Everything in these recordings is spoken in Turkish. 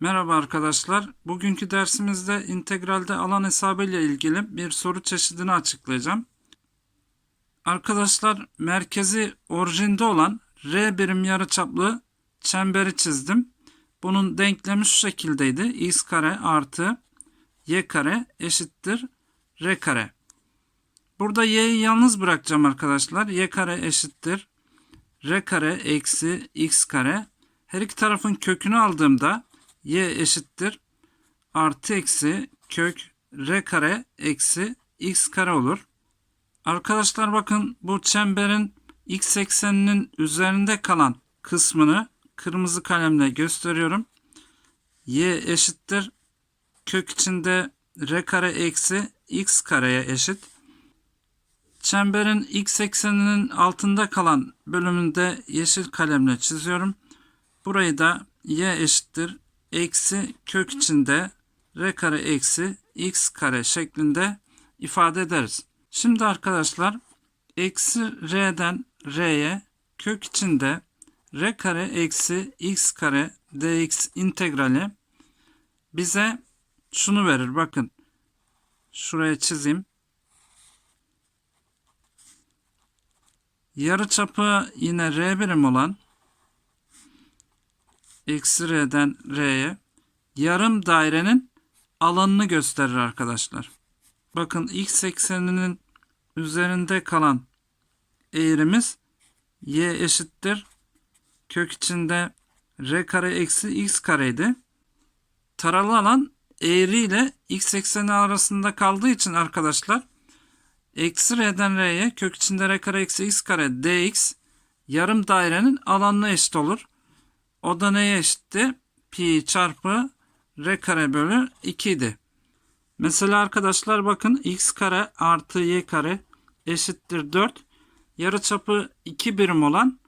Merhaba arkadaşlar. Bugünkü dersimizde integralde alan hesabı ile ilgili bir soru çeşidini açıklayacağım. Arkadaşlar merkezi orijinde olan R birim yarıçaplı çemberi çizdim. Bunun denklemi şu şekildeydi. x kare artı y kare eşittir r kare. Burada y'yi yalnız bırakacağım arkadaşlar. y kare eşittir r kare eksi x kare. Her iki tarafın kökünü aldığımda y eşittir artı eksi kök r kare eksi x kare olur. Arkadaşlar bakın bu çemberin x ekseninin üzerinde kalan kısmını kırmızı kalemle gösteriyorum. y eşittir kök içinde r kare eksi x kareye eşit. Çemberin x ekseninin altında kalan bölümünde yeşil kalemle çiziyorum. Burayı da y eşittir eksi kök içinde r kare eksi x kare şeklinde ifade ederiz. Şimdi arkadaşlar eksi r'den r'ye kök içinde r kare eksi x kare dx integrali bize şunu verir. Bakın şuraya çizeyim. Yarıçapı yine r birim olan eksi r'den r'ye yarım dairenin alanını gösterir arkadaşlar. Bakın x ekseninin üzerinde kalan eğrimiz y eşittir kök içinde r kare eksi x kareydi. Taralı alan eğri ile x ekseni arasında kaldığı için arkadaşlar eksi r'den r'ye kök içinde r kare eksi x kare dx yarım dairenin alanına eşit olur. O da neye eşitti? Pi çarpı r kare bölü 2 idi. Mesela arkadaşlar bakın x kare artı y kare eşittir 4. Yarıçapı 2 birim olan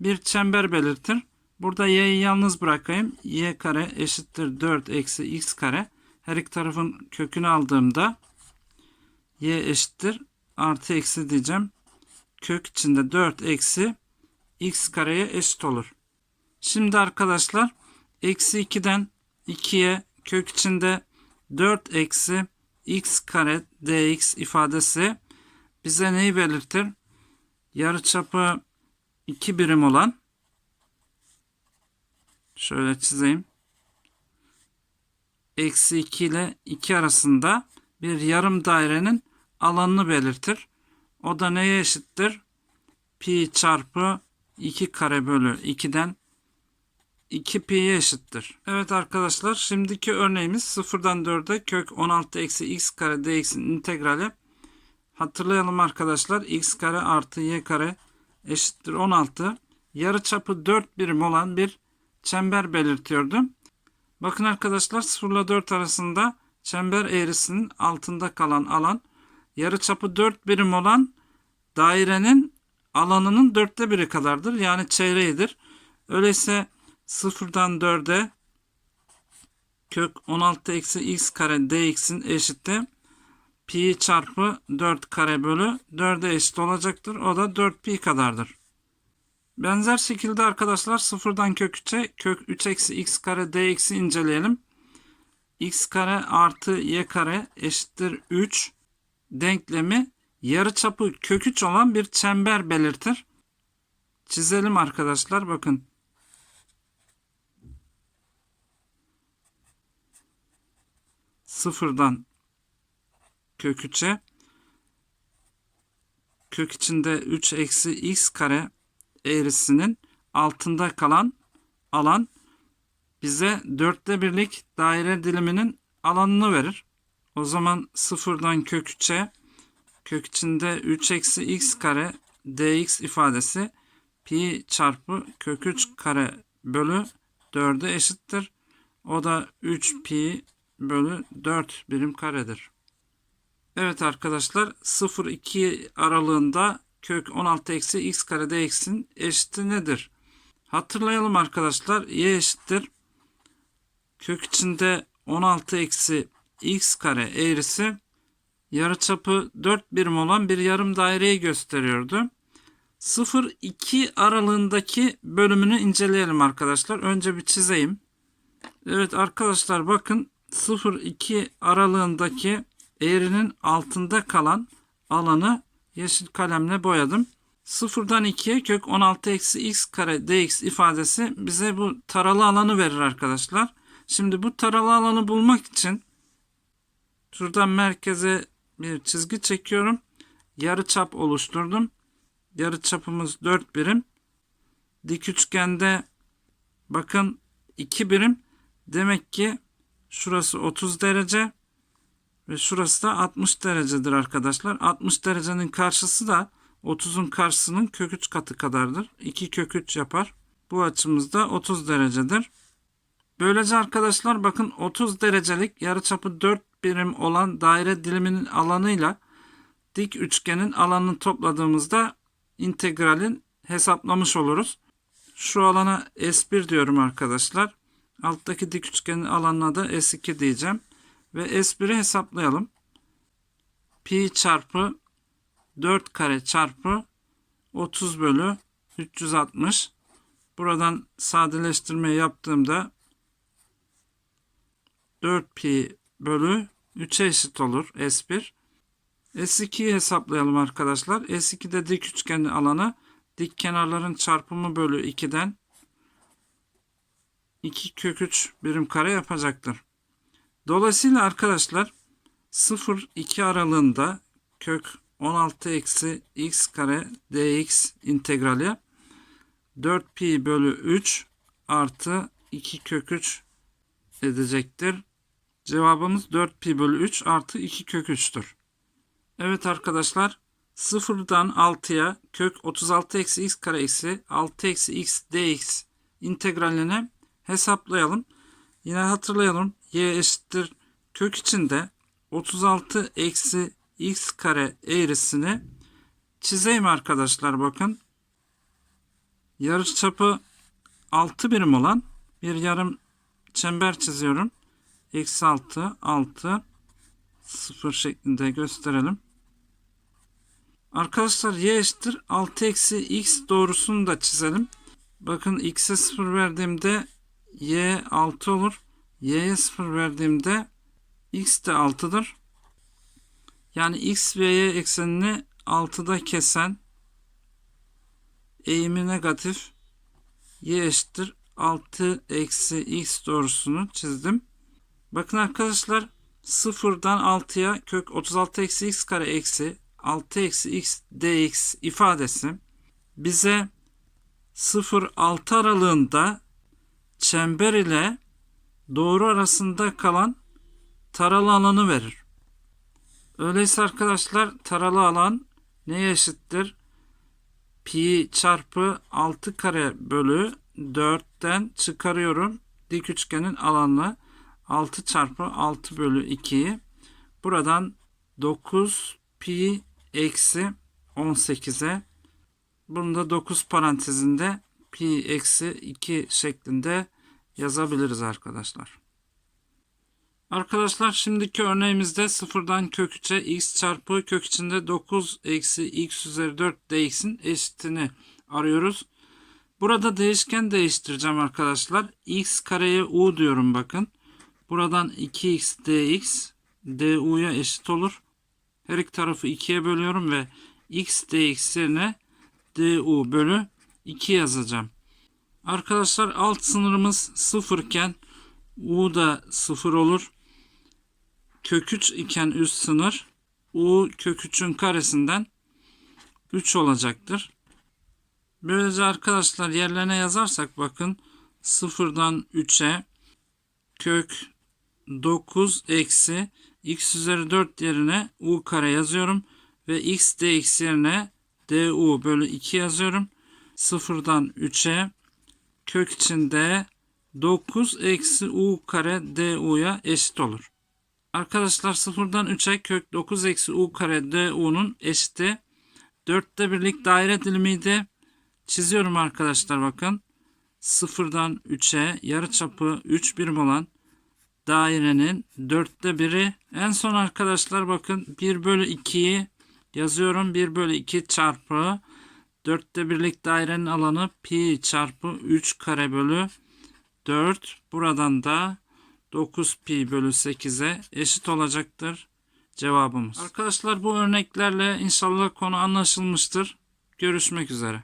bir çember belirtir. Burada y'yi yalnız bırakayım. y kare eşittir 4 eksi x kare. Her iki tarafın kökünü aldığımda y eşittir artı eksi diyeceğim. Kök içinde 4 eksi x kareye eşit olur. Şimdi arkadaşlar eksi 2'den 2'ye kök içinde 4 eksi x kare dx ifadesi bize neyi belirtir? Yarıçapı 2 birim olan şöyle çizeyim. Eksi 2 ile 2 arasında bir yarım dairenin alanını belirtir. O da neye eşittir? Pi çarpı 2 kare bölü 2'den 2 pi'ye eşittir. Evet arkadaşlar şimdiki örneğimiz 0'dan 4'e kök 16 eksi x kare dx'in integrali. Hatırlayalım arkadaşlar x kare artı y kare eşittir 16. Yarıçapı 4 birim olan bir çember belirtiyordum. Bakın arkadaşlar 0 ile 4 arasında çember eğrisinin altında kalan alan yarıçapı 4 birim olan dairenin alanının dörtte biri kadardır. Yani çeyreğidir. Öyleyse sıfırdan 4'e kök 16 eksi x kare dx'in eşitti. Pi çarpı 4 kare bölü 4'e eşit olacaktır. O da 4 pi kadardır. Benzer şekilde arkadaşlar sıfırdan kök 3'e kök 3 eksi x kare dx'i inceleyelim. x kare artı y kare eşittir 3 denklemi yarıçapı kök 3 olan bir çember belirtir. Çizelim arkadaşlar bakın. Sıfırdan kök 3'e kök içinde 3 eksi x kare eğrisinin altında kalan alan bize dörtte birlik daire diliminin alanını verir. O zaman sıfırdan kök 3'e kök içinde 3 eksi x kare dx ifadesi pi çarpı kök 3 kare bölü 4'e eşittir. O da 3 pi bölü 4 birim karedir. Evet arkadaşlar 0-2 aralığında kök 16 eksi x kare dx'in eşiti nedir? Hatırlayalım arkadaşlar y eşittir. Kök içinde 16 eksi x kare eğrisi yarıçapı 4 birim olan bir yarım daireyi gösteriyordu. 0-2 aralığındaki bölümünü inceleyelim arkadaşlar. Önce bir çizeyim. Evet arkadaşlar bakın 0-2 aralığındaki eğrinin altında kalan alanı yeşil kalemle boyadım. 0'dan 2'ye kök 16 eksi x kare dx ifadesi bize bu taralı alanı verir arkadaşlar. Şimdi bu taralı alanı bulmak için şuradan merkeze bir çizgi çekiyorum. Yarı çap oluşturdum. Yarı çapımız 4 birim. Dik üçgende bakın 2 birim. Demek ki şurası 30 derece ve şurası da 60 derecedir arkadaşlar. 60 derecenin karşısı da 30'un karşısının kök 3 katı kadardır. 2 kök 3 yapar. Bu açımız da 30 derecedir. Böylece arkadaşlar bakın 30 derecelik yarıçapı 4 birim olan daire diliminin alanıyla dik üçgenin alanını topladığımızda integralin hesaplamış oluruz. Şu alana S1 diyorum arkadaşlar. Alttaki dik üçgenin alanına da S2 diyeceğim. Ve S1'i hesaplayalım. Pi çarpı 4 kare çarpı 30 bölü 360. Buradan sadeleştirme yaptığımda 4 pi bölü 3'e eşit olur S1. S2'yi hesaplayalım arkadaşlar. S2'de dik üçgenin alanı dik kenarların çarpımı bölü 2'den 2 kök 3 birim kare yapacaktır. Dolayısıyla arkadaşlar 0-2 aralığında kök 16 eksi x kare dx integrali 4 pi bölü 3 artı 2 kök 3 edecektir. Cevabımız 4 pi bölü 3 artı 2 kök 3'tür. Evet arkadaşlar 0'dan 6'ya kök 36 eksi x kare eksi 6 eksi x dx integralini hesaplayalım. Yine hatırlayalım. y eşittir kök içinde 36 eksi x kare eğrisini çizeyim arkadaşlar bakın. Yarıçapı 6 birim olan bir yarım çember çiziyorum. Eksi 6, 6, 0 şeklinde gösterelim. Arkadaşlar y eşittir 6 eksi x doğrusunu da çizelim. Bakın x'e 0 verdiğimde y 6 olur. y'ye 0 verdiğimde x de 6'dır. Yani x ve y eksenini 6'da kesen eğimi negatif y eşittir 6 eksi x doğrusunu çizdim. Bakın arkadaşlar 0'dan 6'ya kök 36 eksi x kare eksi 6 eksi x dx ifadesi bize 0-6 aralığında çember ile doğru arasında kalan taralı alanı verir. Öyleyse arkadaşlar taralı alan neye eşittir? Pi çarpı 6 kare bölü 4'ten çıkarıyorum. Dik üçgenin alanını 6 çarpı 6 bölü 2'yi. Buradan 9 pi eksi 18'e. Bunu da 9 parantezinde pi eksi 2 şeklinde yazabiliriz arkadaşlar. Arkadaşlar şimdiki örneğimizde sıfırdan kök 3'e x çarpı kök içinde 9 eksi x üzeri 4 dx'in eşitini arıyoruz. Burada değişken değiştireceğim arkadaşlar. x kareye u diyorum bakın. Buradan 2x dx du'ya eşit olur. Her iki tarafı 2'ye bölüyorum ve x dx yerine du bölü 2 yazacağım. Arkadaşlar alt sınırımız 0 iken u da 0 olur kök 3 iken üst sınır u kök 3'ün karesinden 3 olacaktır. Böylece arkadaşlar yerlerine yazarsak bakın 0'dan 3'e kök 9 eksi x üzeri 4 yerine u kare yazıyorum. Ve x dx yerine du bölü 2 yazıyorum. 0'dan 3'e kök içinde 9 eksi u kare du'ya eşit olur. Arkadaşlar sıfırdan 3'e kök 9 eksi u kare du'nun eşiti 4'te birlik daire dilimiydi. Çiziyorum arkadaşlar bakın. Sıfırdan 3'e yarıçapı 3 birim olan dairenin 4'te biri. En son arkadaşlar bakın 1 bölü 2'yi yazıyorum. 1 bölü 2 çarpı 4'te birlik dairenin alanı pi çarpı 3 kare bölü 4 buradan da 9 pi bölü 8'e eşit olacaktır cevabımız. Arkadaşlar bu örneklerle inşallah konu anlaşılmıştır. Görüşmek üzere.